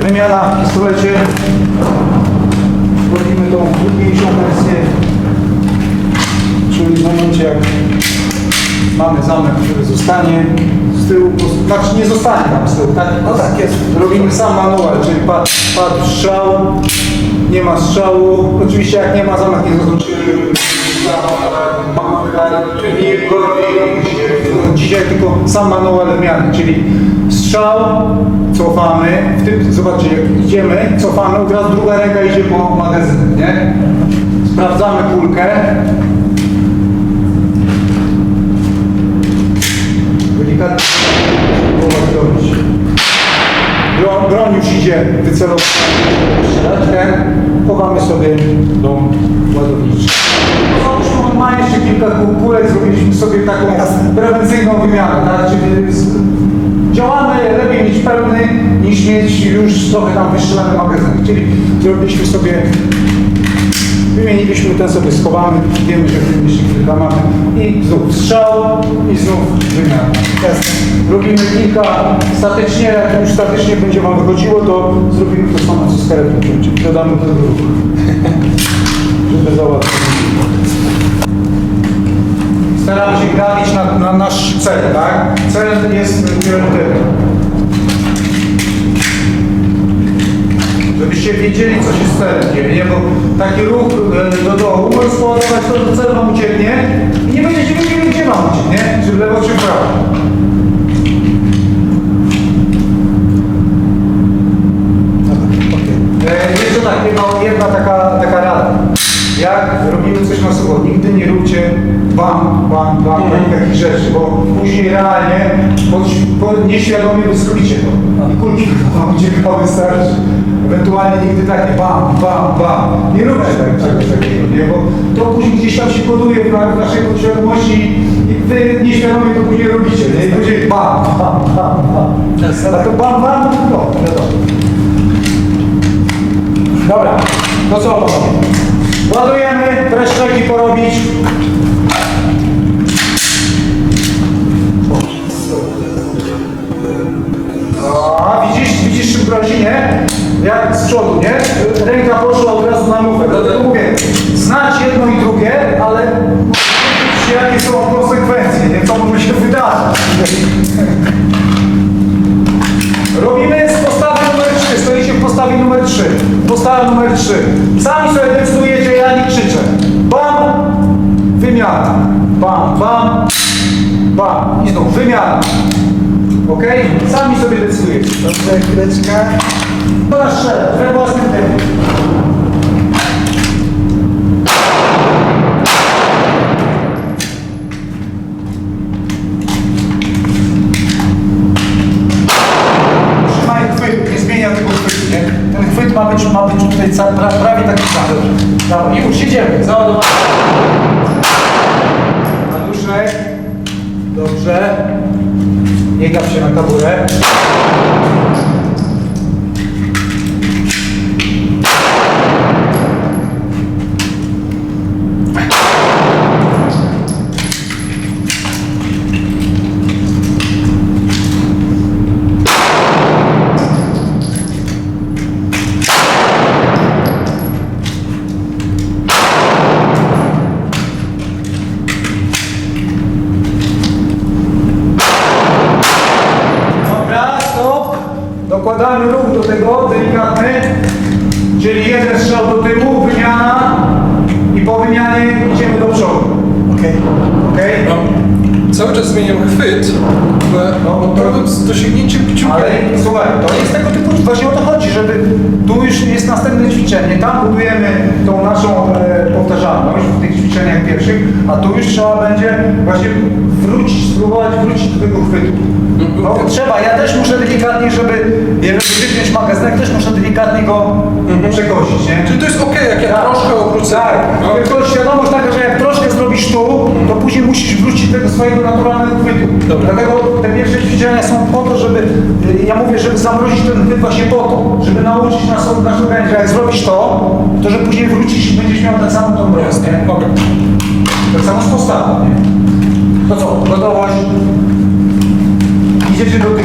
wymiana w pistolecie. Robimy tą trudniejszą wersję. Czyli w momencie jak mamy zamek, który zostanie z tyłu, znaczy nie zostanie tam z tyłu, tak? No tak jest. Robimy sam manual, czyli padł, padł strzał, nie ma strzału. Oczywiście jak nie ma zamek nie zaznaczy. Czyli go robimy dzisiaj tylko sam manual wymiany, czyli strzał, cofamy, w tym zobaczcie jak idziemy, cofamy, od razu druga ręka idzie po magazyn, nie? Sprawdzamy kulkę, delikatnie robić. Broń, już idzie wycelować strzelać, ten chowamy sobie do ładowniczki. Załóżmy, ma jeszcze kilka kół- kulek, zrobiliśmy sobie taką prewencyjną wymianę, tak? czyli z, działamy, lepiej mieć już trochę tam wystrzelany magazyn, czyli zrobiliśmy sobie Wymieniliśmy ten sobie schowamy, wiemy, że w tym kilka mamy i znów strzał i znów wymiana. Robimy kilka statycznie, jak już statycznie będzie Wam wychodziło, to zrobimy to samo co z karetą, czyli dodamy ten ruch, żeby załatwić. Staramy się grabić na, na nasz cel, tak? Cel jest priorytetem. Żebyście wiedzieli, co się dzieje, nie? Bo taki ruch e, do dołu może spowodować to, że cel wam ucieknie i nie będziecie wiedzieli, gdzie wam ucieknie, czy w lewo, czy w prawo. E, Jeszcze tak, jedna, jedna taka, taka rada. Jak robimy coś na sucho, nigdy nie róbcie bam, bam, bam, takich rzeczy, bo później realnie, bo, bo nieświadomie zrobicie to. I kulki wam uciekały wystarczy. Ewentualnie nigdy takie bam, bam, bam. Nie róbcie tak, czegoś takiego, nie? Bo to później gdzieś tam się koduje w na- w naszej podświadomości i wy nieświadomie to później robicie, nie? I później bam, bam, bam, bam. A to bam, bam, no wiadomo. Dobra, to co panowie? Ładujemy, preszczeki porobić. A widzisz, widzisz czym grozi? Jak z przodu, nie? Ręka poszła od razu na lufę. Dlatego mówię, znać jedno i drugie, ale jakie są konsekwencje, nie? Wymiana. Bam, bam, bam. I znów wymiana. Ok? Sami sobie decydujecie. Dobrze, chwileczkę. To na strzelę, we własnym tempie. Trzymaj chwyt, nie zmienia tego chwytu, nie? Ten chwyt ma być, ma być tutaj prawie taki sam. Dobra, już idziemy, załadowany. Dobrze. Nie gap się na taburę. Dobra, stop. Dokładamy ruch do tego, delikatny. Czyli jeden strzał do tyłu, wymiana i po wymianie idziemy do przodu. Okej. Okej? No, cały czas zmieniam chwyt, bo no, problem z dosięgnięciem kciuka. Ale słuchaj, to jest tego typu, właśnie o to chodzi, żeby tu już jest następne ćwiczenie, tam budujemy tą naszą e, powtarzalność w tych ćwiczeniach pierwszych, a tu już trzeba będzie właśnie wrócić, spróbować wrócić do tego chwytu. No trzeba, ja też muszę delikatnie, żeby, żeby wypiąć magazynek, też muszę delikatnie go przekosić, nie? Czyli to jest ok, jak ja troszkę obrócę. Tak, No, tylko świadomość taka, że jak troszkę zrobisz tu, to później musisz wrócić do tego swojego naturalnego chwytu. Dobra. Dlatego te pierwsze ćwiczenia są po to, żeby, y, ja mówię, żeby zamrozić ten chwyt właśnie po to, żeby nauczyć nas, nasz organizm, że jak zrobisz to, to że później wrócisz i będziesz miał tak samo tą broń, nie? Okej. Tak samo z postawą, nie? To co, gotowość? Idziecie do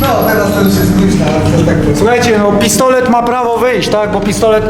No, teraz to już jest luźna, ale tak. Słuchajcie, no pistolet ma prawo wyjść, tak? Bo pistolet